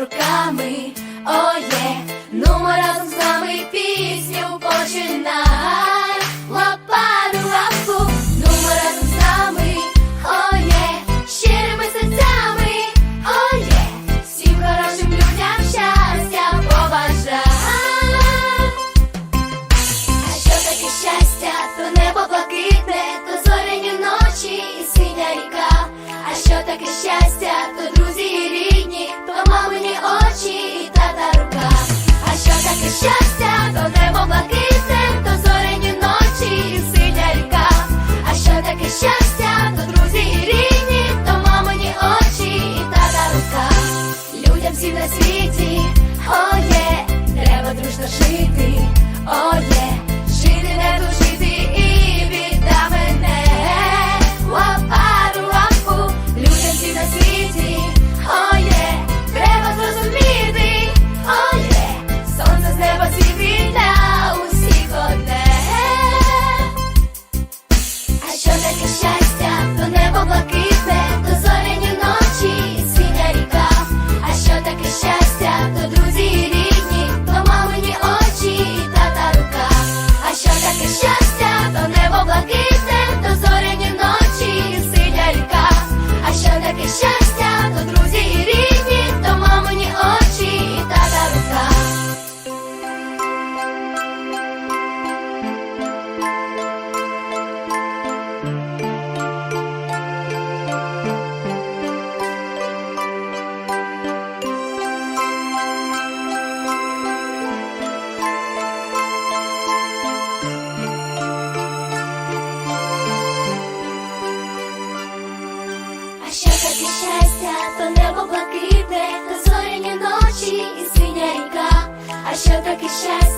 руками, оє, ну разом з нами. Shake. А що таке щастя, то небо блакитне, то зоряні ночі і синя ріка, а що таке щастя?